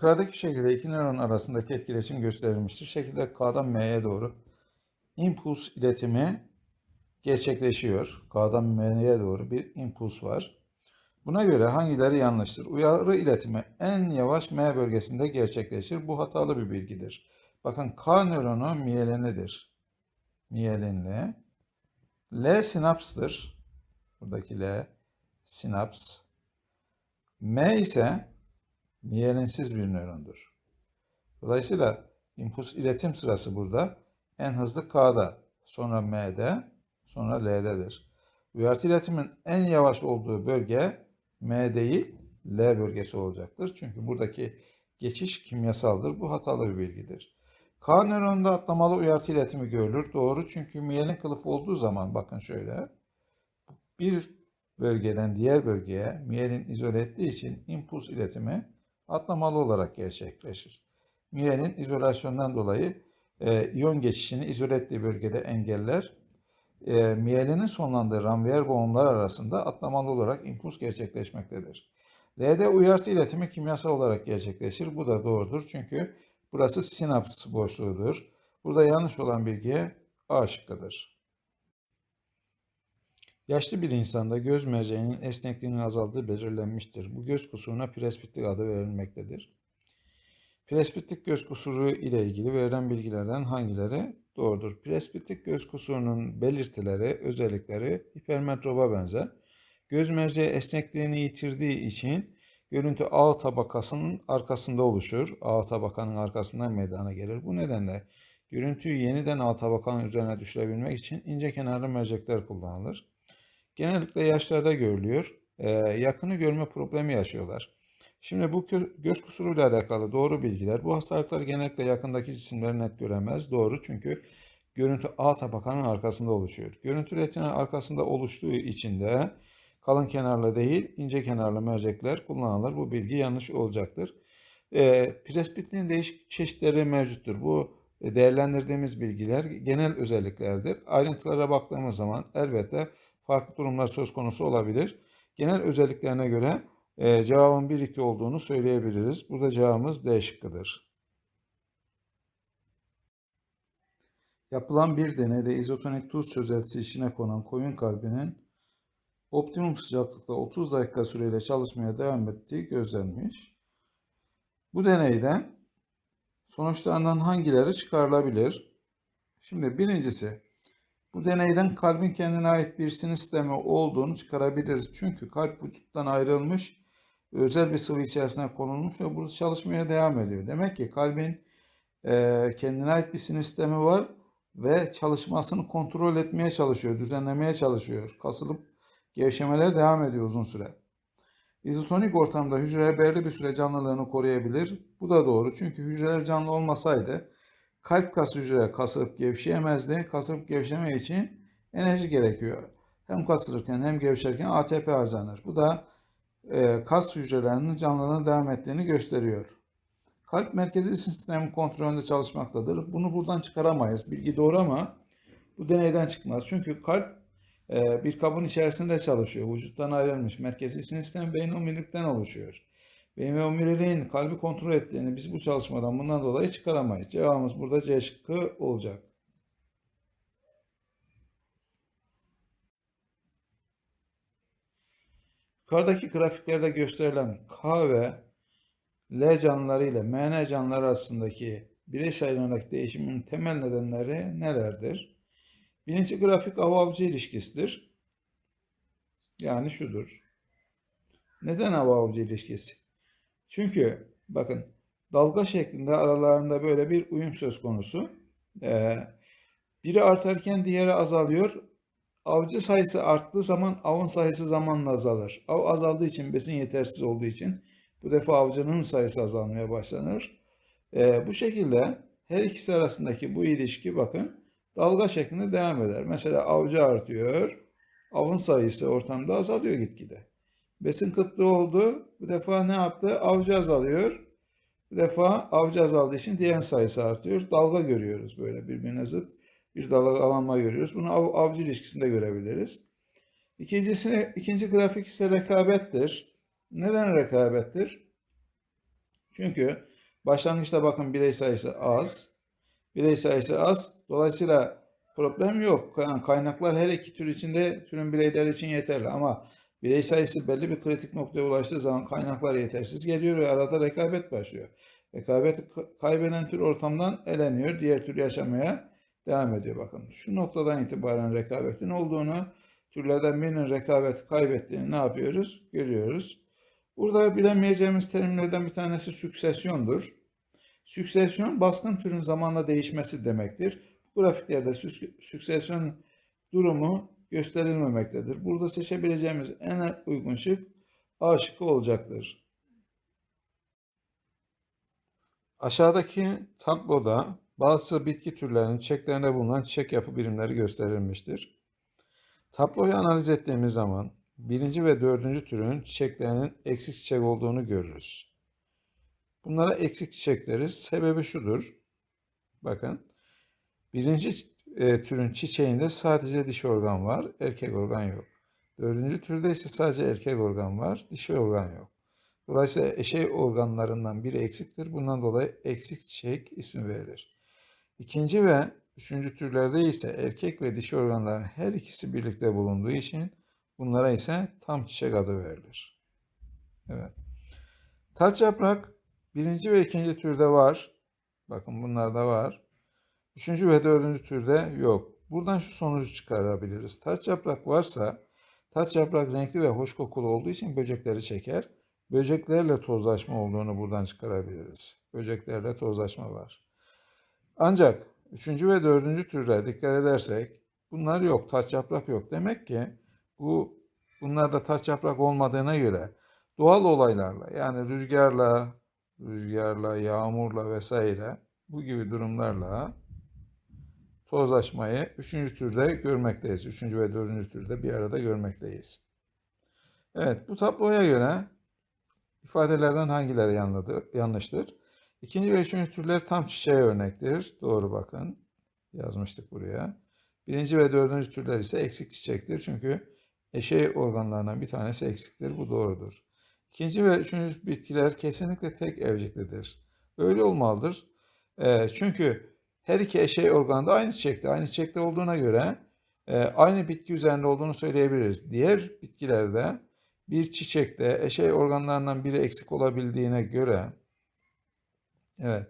Yukarıdaki şekilde iki nöron arasındaki etkileşim gösterilmiştir. Şekilde K'dan M'ye doğru impuls iletimi gerçekleşiyor. K'dan M'ye doğru bir impuls var. Buna göre hangileri yanlıştır? Uyarı iletimi en yavaş M bölgesinde gerçekleşir. Bu hatalı bir bilgidir. Bakın K nöronu miyelinidir. Miyelinli. L sinapstır. Buradaki L sinaps. M ise miyelinsiz bir nörondur. Dolayısıyla impuls iletim sırası burada en hızlı K'da, sonra M'de, sonra L'dedir. Uyarı iletimin en yavaş olduğu bölge M değil, L bölgesi olacaktır. Çünkü buradaki geçiş kimyasaldır. Bu hatalı bir bilgidir. K nöronunda atlamalı uyarı iletimi görülür. Doğru çünkü miyelin kılıfı olduğu zaman bakın şöyle. Bir bölgeden diğer bölgeye miyelin izole ettiği için impuls iletimi atlamalı olarak gerçekleşir. Miyelin izolasyondan dolayı e, iyon geçişini izole ettiği bölgede engeller. E, miyelinin sonlandığı ranvier boğumlar arasında atlamalı olarak impuls gerçekleşmektedir. L'de uyarı iletimi kimyasal olarak gerçekleşir. Bu da doğrudur çünkü burası sinaps boşluğudur. Burada yanlış olan bilgiye A şıkkıdır. Yaşlı bir insanda göz merceğinin esnekliğinin azaldığı belirlenmiştir. Bu göz kusuruna presbitlik adı verilmektedir. Presbitlik göz kusuru ile ilgili verilen bilgilerden hangileri doğrudur? Presbitlik göz kusurunun belirtileri, özellikleri hipermetroba benzer. Göz merceği esnekliğini yitirdiği için görüntü ağ tabakasının arkasında oluşur. Ağ tabakanın arkasından meydana gelir. Bu nedenle görüntüyü yeniden ağ tabakanın üzerine düşürebilmek için ince kenarlı mercekler kullanılır. Genellikle yaşlarda görülüyor. Ee, yakını görme problemi yaşıyorlar. Şimdi bu göz kusuruyla alakalı doğru bilgiler. Bu hastalıklar genellikle yakındaki cisimleri net göremez. Doğru çünkü görüntü A tabakanın arkasında oluşuyor. Görüntü retina arkasında oluştuğu için de kalın kenarlı değil ince kenarlı mercekler kullanılır. Bu bilgi yanlış olacaktır. E, presbitliğin değişik çeşitleri mevcuttur. Bu değerlendirdiğimiz bilgiler genel özelliklerdir. Ayrıntılara baktığımız zaman elbette farklı durumlar söz konusu olabilir. Genel özelliklerine göre e, cevabın 1-2 olduğunu söyleyebiliriz. Burada cevabımız D şıkkıdır. Yapılan bir deneyde izotonik tuz çözeltisi içine konan koyun kalbinin optimum sıcaklıkta 30 dakika süreyle çalışmaya devam ettiği gözlenmiş. Bu deneyden sonuçlarından hangileri çıkarılabilir? Şimdi birincisi bu deneyden kalbin kendine ait bir sinir sistemi olduğunu çıkarabiliriz. Çünkü kalp vücuttan ayrılmış özel bir sıvı içerisine konulmuş ve burada çalışmaya devam ediyor. Demek ki kalbin e, kendine ait bir sinir sistemi var ve çalışmasını kontrol etmeye çalışıyor, düzenlemeye çalışıyor. Kasılıp gevşemeler devam ediyor uzun süre. İzotonik ortamda hücre belirli bir süre canlılığını koruyabilir. Bu da doğru çünkü hücreler canlı olmasaydı kalp kas hücreleri kasılıp gevşeyemezdi. Kasılıp gevşeme için enerji gerekiyor. Hem kasılırken hem gevşerken ATP harcanır. Bu da e, kas hücrelerinin canlılığına devam ettiğini gösteriyor. Kalp merkezi sistem kontrolünde çalışmaktadır. Bunu buradan çıkaramayız. Bilgi doğru ama bu deneyden çıkmaz. Çünkü kalp e, bir kabın içerisinde çalışıyor. Vücuttan ayrılmış. Merkezi sinir sistemi beyin omurilikten oluşuyor. Ve omuriliğin kalbi kontrol ettiğini biz bu çalışmadan bundan dolayı çıkaramayız. Cevabımız burada C şıkkı olacak. Yukarıdaki grafiklerde gösterilen K ve L canlıları ile MN canlıları arasındaki bireysel ayrılarak değişimin temel nedenleri nelerdir? Birinci grafik av-avcı ilişkisidir. Yani şudur. Neden av-avcı ilişkisi? Çünkü bakın dalga şeklinde aralarında böyle bir uyum söz konusu. Ee, biri artarken diğeri azalıyor. Avcı sayısı arttığı zaman avın sayısı zamanla azalır. Av azaldığı için besin yetersiz olduğu için bu defa avcının sayısı azalmaya başlanır. Ee, bu şekilde her ikisi arasındaki bu ilişki bakın dalga şeklinde devam eder. Mesela avcı artıyor, avın sayısı ortamda azalıyor gitgide. Besin kıtlığı oldu. Bu defa ne yaptı? Avcı azalıyor. Bu defa avcı azaldığı için diğer sayısı artıyor. Dalga görüyoruz böyle birbirine zıt bir dalgalanma görüyoruz. Bunu av, avcı ilişkisinde görebiliriz. İkincisi, ikinci grafik ise rekabettir. Neden rekabettir? Çünkü başlangıçta bakın birey sayısı az. Birey sayısı az. Dolayısıyla problem yok. Yani kaynaklar her iki tür içinde türün bireyleri için yeterli ama birey sayısı belli bir kritik noktaya ulaştığı zaman kaynaklar yetersiz geliyor ve arada rekabet başlıyor. Rekabet kaybeden tür ortamdan eleniyor. Diğer tür yaşamaya devam ediyor. Bakın şu noktadan itibaren rekabetin olduğunu, türlerden birinin rekabet kaybettiğini ne yapıyoruz? Görüyoruz. Burada bilemeyeceğimiz terimlerden bir tanesi süksesyondur. Süksesyon baskın türün zamanla değişmesi demektir. Bu grafiklerde süksesyon durumu gösterilmemektedir. Burada seçebileceğimiz en uygun şık A şıkkı olacaktır. Aşağıdaki tabloda bazı bitki türlerinin çiçeklerinde bulunan çiçek yapı birimleri gösterilmiştir. Tabloyu analiz ettiğimiz zaman birinci ve dördüncü türün çiçeklerinin eksik çiçek olduğunu görürüz. Bunlara eksik çiçek deriz. Sebebi şudur. Bakın. Birinci e, türün çiçeğinde sadece dişi organ var. Erkek organ yok. Dördüncü türde ise sadece erkek organ var. Dişi organ yok. Dolayısıyla eşey organlarından biri eksiktir. Bundan dolayı eksik çiçek ismi verilir. İkinci ve üçüncü türlerde ise erkek ve dişi organların her ikisi birlikte bulunduğu için bunlara ise tam çiçek adı verilir. Evet. Taç yaprak birinci ve ikinci türde var. Bakın bunlarda var. Üçüncü ve dördüncü türde yok. Buradan şu sonucu çıkarabiliriz. Taç yaprak varsa taç yaprak renkli ve hoş kokulu olduğu için böcekleri çeker. Böceklerle tozlaşma olduğunu buradan çıkarabiliriz. Böceklerle tozlaşma var. Ancak üçüncü ve dördüncü türlere dikkat edersek bunlar yok. Taç yaprak yok. Demek ki bu bunlarda taç yaprak olmadığına göre doğal olaylarla yani rüzgarla, rüzgarla, yağmurla vesaire bu gibi durumlarla tozlaşmayı üçüncü türde görmekteyiz. Üçüncü ve dördüncü türde bir arada görmekteyiz. Evet bu tabloya göre ifadelerden hangileri yanlıştır? İkinci ve üçüncü türler tam çiçeğe örnektir. Doğru bakın. Yazmıştık buraya. Birinci ve dördüncü türler ise eksik çiçektir. Çünkü eşey organlarından bir tanesi eksiktir. Bu doğrudur. İkinci ve üçüncü bitkiler kesinlikle tek evciklidir. Öyle olmalıdır. E, çünkü her iki eşey organı da aynı çiçekte. Aynı çiçekte olduğuna göre e, aynı bitki üzerinde olduğunu söyleyebiliriz. Diğer bitkilerde bir çiçekte eşey organlarından biri eksik olabildiğine göre evet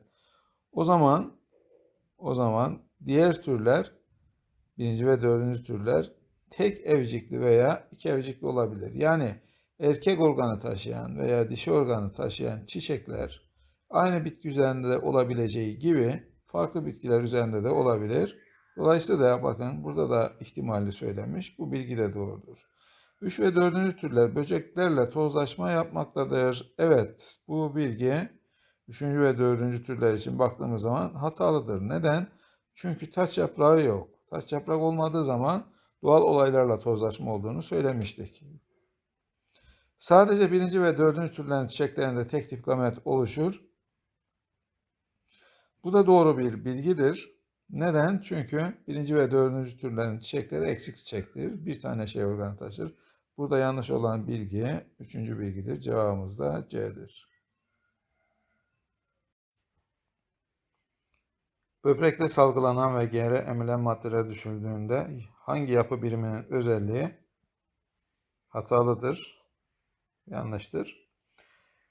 o zaman o zaman diğer türler birinci ve dördüncü türler tek evcikli veya iki evcikli olabilir. Yani erkek organı taşıyan veya dişi organı taşıyan çiçekler aynı bitki üzerinde olabileceği gibi farklı bitkiler üzerinde de olabilir. Dolayısıyla da bakın burada da ihtimali söylemiş. Bu bilgi de doğrudur. 3 ve 4. türler böceklerle tozlaşma yapmaktadır. Evet bu bilgi 3. ve 4. türler için baktığımız zaman hatalıdır. Neden? Çünkü taç yaprağı yok. Taç yaprak olmadığı zaman doğal olaylarla tozlaşma olduğunu söylemiştik. Sadece birinci ve dördüncü türlerin çiçeklerinde tek tip gamet oluşur. Bu da doğru bir bilgidir. Neden? Çünkü birinci ve dördüncü türlerin çiçekleri eksik çiçektir. Bir tane şey organı taşır. Burada yanlış olan bilgi üçüncü bilgidir. Cevabımız da C'dir. Böbrekte salgılanan ve geri emilen maddeler düşürdüğünde hangi yapı biriminin özelliği hatalıdır, yanlıştır?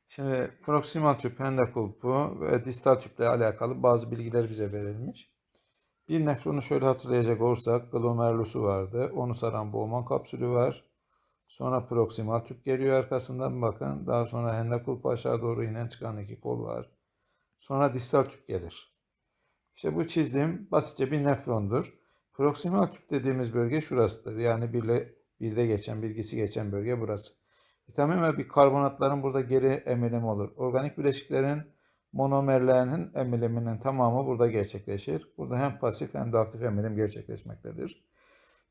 Şimdi proksimal tüp, endokulpu ve distal tüple alakalı bazı bilgiler bize verilmiş. Bir nefronu şöyle hatırlayacak olursak glomerulusu vardı. Onu saran Bowman kapsülü var. Sonra proksimal tüp geliyor arkasından bakın. Daha sonra endokulpu aşağı doğru inen çıkan iki kol var. Sonra distal tüp gelir. İşte bu çizdiğim basitçe bir nefrondur. Proksimal tüp dediğimiz bölge şurasıdır. Yani birle, birde geçen, bilgisi geçen bölge burası. Vitamin ve bikarbonatların burada geri emilim olur. Organik bileşiklerin monomerlerinin emiliminin tamamı burada gerçekleşir. Burada hem pasif hem de aktif emilim gerçekleşmektedir.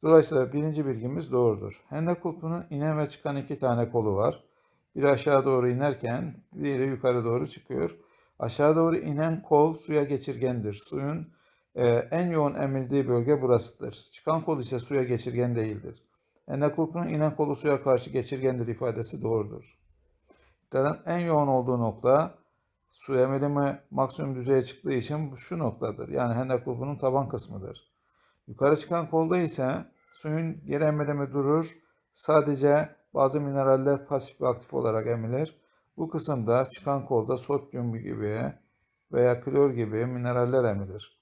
Dolayısıyla birinci bilgimiz doğrudur. Hendek kulpunun inen ve çıkan iki tane kolu var. Biri aşağı doğru inerken diğeri yukarı doğru çıkıyor. Aşağı doğru inen kol suya geçirgendir. Suyun e, en yoğun emildiği bölge burasıdır. Çıkan kol ise suya geçirgen değildir. Ennekulpunun inen kolu suya karşı geçirgendir ifadesi doğrudur. İktidarın en yoğun olduğu nokta Su emilimi maksimum düzeye çıktığı için şu noktadır. Yani hendek kulpunun taban kısmıdır. Yukarı çıkan kolda ise suyun geri emilimi durur. Sadece bazı mineraller pasif ve aktif olarak emilir. Bu kısımda çıkan kolda sodyum gibi veya klor gibi mineraller emilir.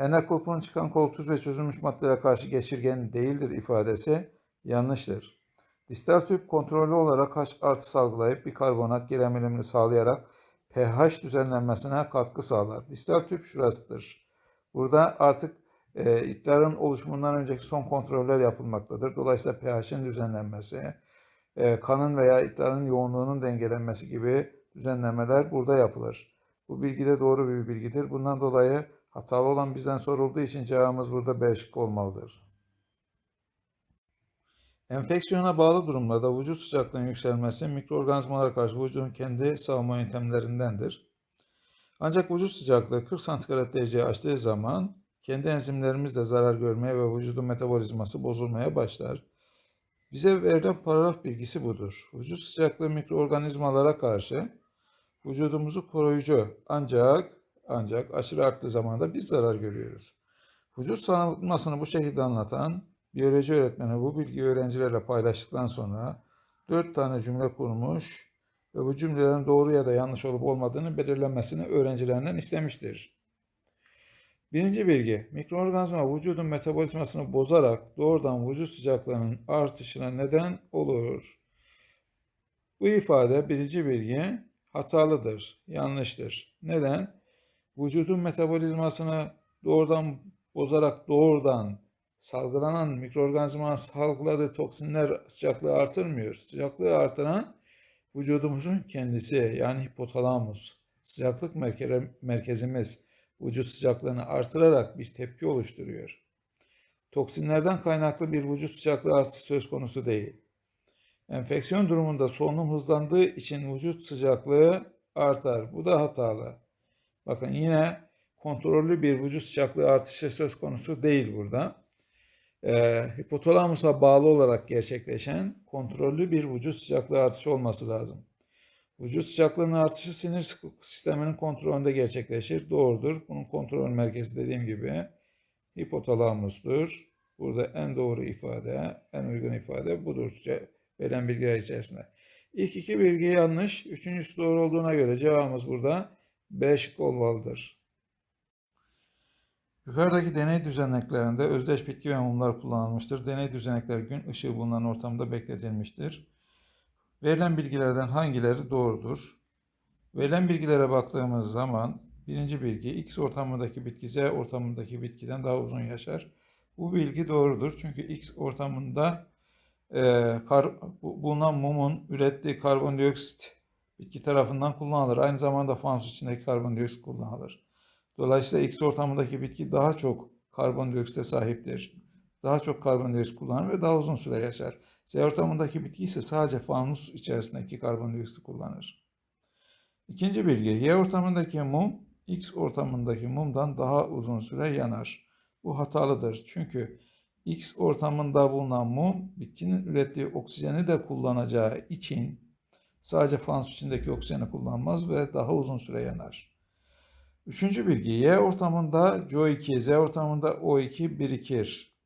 Hendek kulpunun çıkan kol tuz ve çözülmüş maddelere karşı geçirgen değildir ifadesi yanlıştır. Distal tüp kontrollü olarak H artı salgılayıp bikarbonat geri emilimini sağlayarak pH düzenlenmesine katkı sağlar. Distal tüp şurasıdır. Burada artık e, iddiaların oluşumundan önceki son kontroller yapılmaktadır. Dolayısıyla pH'in düzenlenmesi, e, kanın veya iddianın yoğunluğunun dengelenmesi gibi düzenlemeler burada yapılır. Bu bilgi de doğru bir bilgidir. Bundan dolayı hatalı olan bizden sorulduğu için cevabımız burada B şıkkı olmalıdır. Enfeksiyona bağlı durumlarda vücut sıcaklığının yükselmesi mikroorganizmalara karşı vücudun kendi savunma yöntemlerindendir. Ancak vücut sıcaklığı 40 santigrat dereceye aştığı zaman kendi enzimlerimiz de zarar görmeye ve vücudun metabolizması bozulmaya başlar. Bize verilen paragraf bilgisi budur. Vücut sıcaklığı mikroorganizmalara karşı vücudumuzu koruyucu ancak ancak aşırı arttığı zaman da biz zarar görüyoruz. Vücut savunmasını bu şekilde anlatan biyoloji öğretmeni bu bilgiyi öğrencilerle paylaştıktan sonra dört tane cümle kurmuş ve bu cümlelerin doğru ya da yanlış olup olmadığını belirlenmesini öğrencilerinden istemiştir. Birinci bilgi, mikroorganizma vücudun metabolizmasını bozarak doğrudan vücut sıcaklığının artışına neden olur. Bu ifade birinci bilgi hatalıdır, yanlıştır. Neden? Vücudun metabolizmasını doğrudan bozarak doğrudan salgılanan mikroorganizma salgıladığı toksinler sıcaklığı artırmıyor. Sıcaklığı artıran vücudumuzun kendisi yani hipotalamus, sıcaklık merkezimiz vücut sıcaklığını artırarak bir tepki oluşturuyor. Toksinlerden kaynaklı bir vücut sıcaklığı artışı söz konusu değil. Enfeksiyon durumunda solunum hızlandığı için vücut sıcaklığı artar. Bu da hatalı. Bakın yine kontrollü bir vücut sıcaklığı artışı söz konusu değil burada. Ee, hipotalamusa bağlı olarak gerçekleşen kontrollü bir vücut sıcaklığı artışı olması lazım. Vücut sıcaklığının artışı sinir sisteminin kontrolünde gerçekleşir. Doğrudur. Bunun kontrol merkezi dediğim gibi hipotalamustur. Burada en doğru ifade, en uygun ifade budur. Verilen bilgiler içerisinde. İlk iki bilgi yanlış. Üçüncüsü doğru olduğuna göre cevabımız burada B şıkkı olmalıdır. Yukarıdaki deney düzeneklerinde özdeş bitki ve mumlar kullanılmıştır. Deney düzenekleri gün ışığı bulunan ortamda bekletilmiştir. Verilen bilgilerden hangileri doğrudur? Verilen bilgilere baktığımız zaman birinci bilgi X ortamındaki bitki Z ortamındaki bitkiden daha uzun yaşar. Bu bilgi doğrudur. Çünkü X ortamında e, kar, bulunan mumun ürettiği karbondioksit bitki tarafından kullanılır. Aynı zamanda fanus içindeki karbondioksit kullanılır. Dolayısıyla X ortamındaki bitki daha çok karbondioksite sahiptir. Daha çok karbondioksit kullanır ve daha uzun süre yaşar. Z ortamındaki bitki ise sadece fanus içerisindeki karbondioksit kullanır. İkinci bilgi, Y ortamındaki mum X ortamındaki mumdan daha uzun süre yanar. Bu hatalıdır çünkü X ortamında bulunan mum bitkinin ürettiği oksijeni de kullanacağı için sadece fanus içindeki oksijeni kullanmaz ve daha uzun süre yanar. Üçüncü bilgi, Y ortamında CO2, Z ortamında O2 birikir.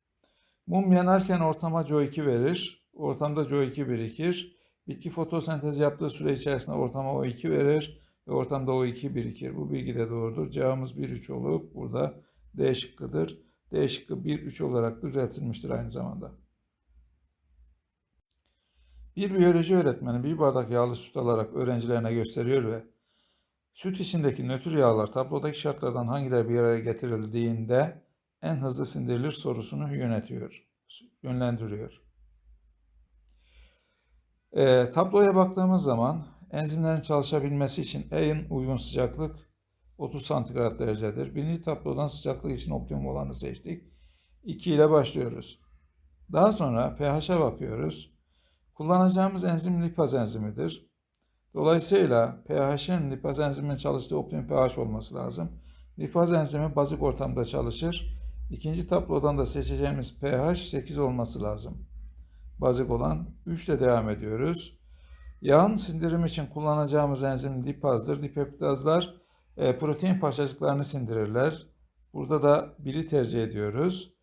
Mum yanarken ortama CO2 verir. Ortamda CO2 birikir. Bitki fotosentez yaptığı süre içerisinde ortama O2 verir ve ortamda O2 birikir. Bu bilgi de doğrudur. Cevabımız 1-3 olup burada D şıkkıdır. D şıkkı 1-3 olarak düzeltilmiştir aynı zamanda. Bir biyoloji öğretmeni bir bardak yağlı süt alarak öğrencilerine gösteriyor ve süt içindeki nötr yağlar tablodaki şartlardan hangileri bir araya getirildiğinde en hızlı sindirilir sorusunu yönetiyor, yönlendiriyor. E, tabloya baktığımız zaman enzimlerin çalışabilmesi için en uygun sıcaklık 30 santigrat derecedir. Birinci tablodan sıcaklık için optimum olanı seçtik. 2 ile başlıyoruz. Daha sonra pH'e bakıyoruz. Kullanacağımız enzim lipaz enzimidir. Dolayısıyla pH'in lipaz enziminin çalıştığı optimum pH olması lazım. Lipaz enzimi bazik ortamda çalışır. İkinci tablodan da seçeceğimiz pH 8 olması lazım bazik olan 3 ile devam ediyoruz. Yağın sindirimi için kullanacağımız enzim lipazdır. Dipeptazlar e, protein parçacıklarını sindirirler. Burada da biri tercih ediyoruz.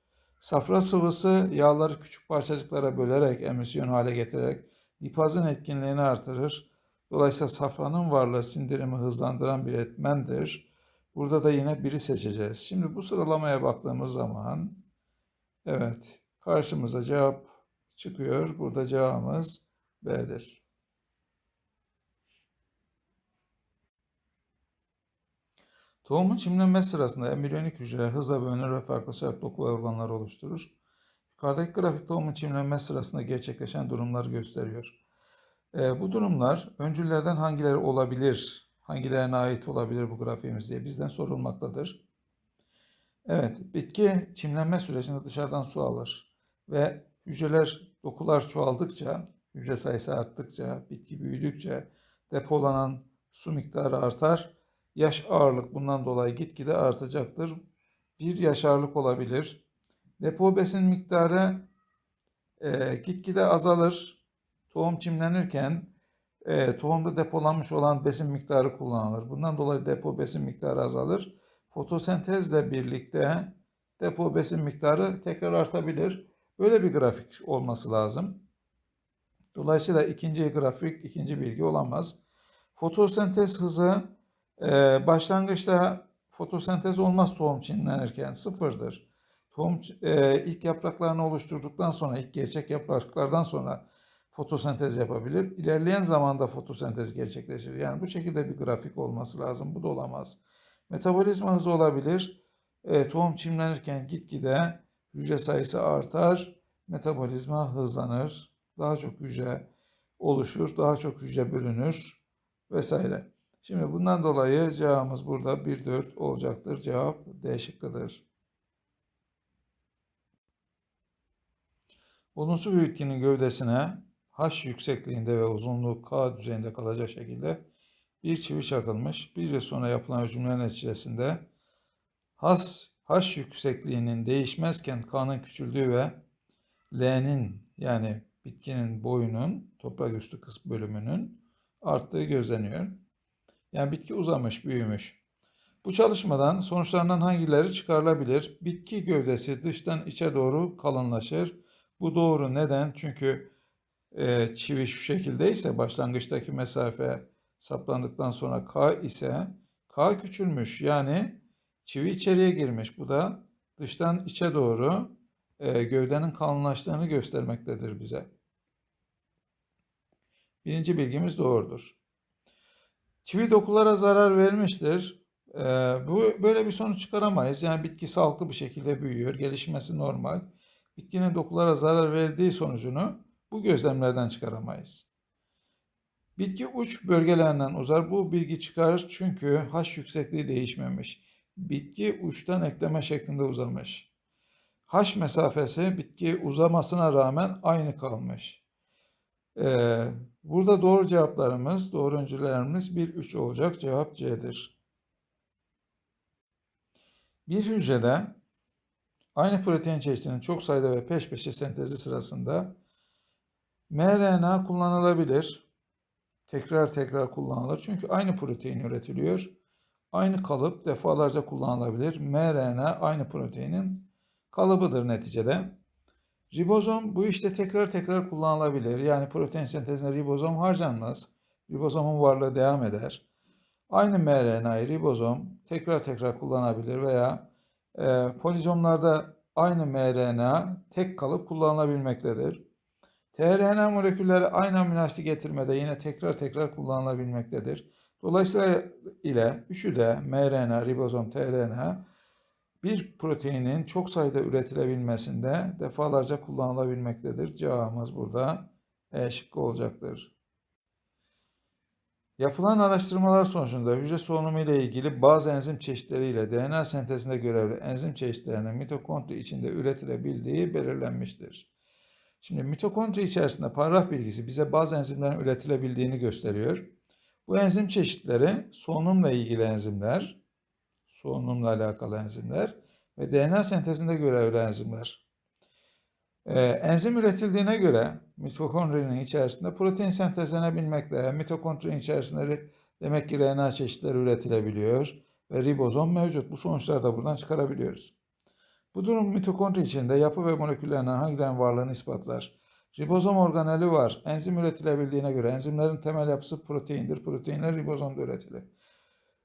Safra sıvısı yağları küçük parçacıklara bölerek emisyon hale getirerek lipazın etkinliğini artırır. Dolayısıyla safranın varlığı sindirimi hızlandıran bir etmendir. Burada da yine biri seçeceğiz. Şimdi bu sıralamaya baktığımız zaman evet karşımıza cevap çıkıyor. Burada cevabımız B'dir. Tohumun çimlenmesi sırasında embriyonik hücreler hızla bölünür ve farklı çarp doku ve organlar oluşturur. Yukarıdaki grafik tohumun çimlenmesi sırasında gerçekleşen durumları gösteriyor. E, bu durumlar öncüllerden hangileri olabilir, hangilerine ait olabilir bu grafiğimiz diye bizden sorulmaktadır. Evet, bitki çimlenme sürecinde dışarıdan su alır ve hücreler, dokular çoğaldıkça, hücre sayısı arttıkça, bitki büyüdükçe depolanan su miktarı artar. Yaş ağırlık bundan dolayı gitgide artacaktır. Bir yaş ağırlık olabilir. Depo besin miktarı e, gitgide azalır. Tohum çimlenirken e, tohumda depolanmış olan besin miktarı kullanılır. Bundan dolayı depo besin miktarı azalır. Fotosentezle birlikte depo besin miktarı tekrar artabilir. Böyle bir grafik olması lazım. Dolayısıyla ikinci grafik, ikinci bilgi olamaz. Fotosentez hızı e, başlangıçta fotosentez olmaz tohum çimlenirken sıfırdır. Tohum e, ilk yapraklarını oluşturduktan sonra, ilk gerçek yapraklardan sonra fotosentez yapabilir. İlerleyen zamanda fotosentez gerçekleşir. Yani bu şekilde bir grafik olması lazım. Bu da olamaz. Metabolizma hızı olabilir. E, tohum çimlenirken gitgide hücre sayısı artar. Metabolizma hızlanır. Daha çok hücre oluşur. Daha çok hücre bölünür vesaire. Şimdi bundan dolayı cevabımız burada 1-4 olacaktır. Cevap D şıkkıdır. Olumsuz bir bitkinin gövdesine H yüksekliğinde ve uzunluğu K düzeyinde kalacak şekilde bir çivi çakılmış. Bir yıl sonra yapılan ölçümler neticesinde H, H yüksekliğinin değişmezken K'nın küçüldüğü ve L'nin yani bitkinin boyunun toprak üstü kısmı bölümünün arttığı gözleniyor. Yani bitki uzamış, büyümüş. Bu çalışmadan sonuçlarından hangileri çıkarılabilir? Bitki gövdesi dıştan içe doğru kalınlaşır. Bu doğru. Neden? Çünkü e, çivi şu şekildeyse başlangıçtaki mesafe saplandıktan sonra K ise K küçülmüş. Yani çivi içeriye girmiş. Bu da dıştan içe doğru e, gövdenin kalınlaştığını göstermektedir bize. Birinci bilgimiz doğrudur. Çivi dokulara zarar vermiştir. Ee, bu böyle bir sonuç çıkaramayız. Yani bitki sağlıklı bir şekilde büyüyor, gelişmesi normal. Bitkinin dokulara zarar verdiği sonucunu bu gözlemlerden çıkaramayız. Bitki uç bölgelerinden uzar. Bu bilgi çıkarır çünkü H yüksekliği değişmemiş. Bitki uçtan ekleme şeklinde uzamış. H mesafesi bitki uzamasına rağmen aynı kalmış. Ee, burada doğru cevaplarımız, doğru öncülerimiz 1, 3 olacak. Cevap C'dir. Bir hücrede aynı protein çeşidinin çok sayıda ve peş peşe sentezi sırasında mRNA kullanılabilir. Tekrar tekrar kullanılır. Çünkü aynı protein üretiliyor. Aynı kalıp defalarca kullanılabilir. mRNA aynı proteinin kalıbıdır neticede. Ribozom bu işte tekrar tekrar kullanılabilir. Yani protein sentezinde ribozom harcanmaz. Ribozomun varlığı devam eder. Aynı mRNA'yı ribozom tekrar tekrar kullanabilir veya e, polizomlarda aynı mRNA tek kalıp kullanılabilmektedir. tRNA molekülleri aynı amino asit getirmede yine tekrar tekrar kullanılabilmektedir. Dolayısıyla ile üçü de mRNA, ribozom, tRNA bir proteinin çok sayıda üretilebilmesinde defalarca kullanılabilmektedir. Cevabımız burada E şıkkı olacaktır. Yapılan araştırmalar sonucunda hücre solunumu ile ilgili bazı enzim çeşitleriyle DNA sentezinde görevli enzim çeşitlerinin mitokondri içinde üretilebildiği belirlenmiştir. Şimdi mitokondri içerisinde paragraf bilgisi bize bazı enzimlerin üretilebildiğini gösteriyor. Bu enzim çeşitleri solunumla ilgili enzimler, solunumla alakalı enzimler ve DNA sentezinde görevli enzimler. Ee, enzim üretildiğine göre mitokondrinin içerisinde protein sentezlenebilmekte. Mitokondrinin içerisinde demek ki RNA çeşitleri üretilebiliyor ve ribozom mevcut. Bu sonuçları da buradan çıkarabiliyoruz. Bu durum mitokondri içinde yapı ve moleküllerinin hangilerinin varlığını ispatlar. Ribozom organeli var. Enzim üretilebildiğine göre enzimlerin temel yapısı proteindir. Proteinler ribozomda üretilir.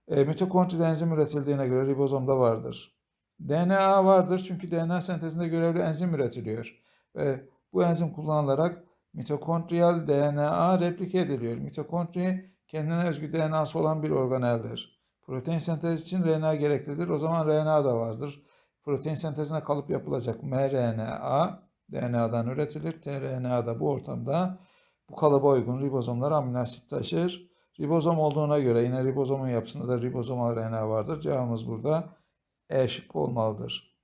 E, mitokondride enzim üretildiğine göre ribozomda vardır. DNA vardır çünkü DNA sentezinde görevli enzim üretiliyor. Ve bu enzim kullanılarak mitokondriyal DNA replike ediliyor. Mitokondri kendine özgü DNA'sı olan bir organeldir. Protein sentezi için RNA gereklidir. O zaman RNA da vardır. Protein sentezine kalıp yapılacak mRNA DNA'dan üretilir. tRNA da bu ortamda bu kalıba uygun ribozomlar amino asit taşır. Ribozom olduğuna göre yine ribozomun yapısında da ribozomal RNA vardır. Cevabımız burada E şıkkı olmalıdır.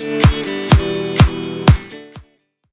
Müzik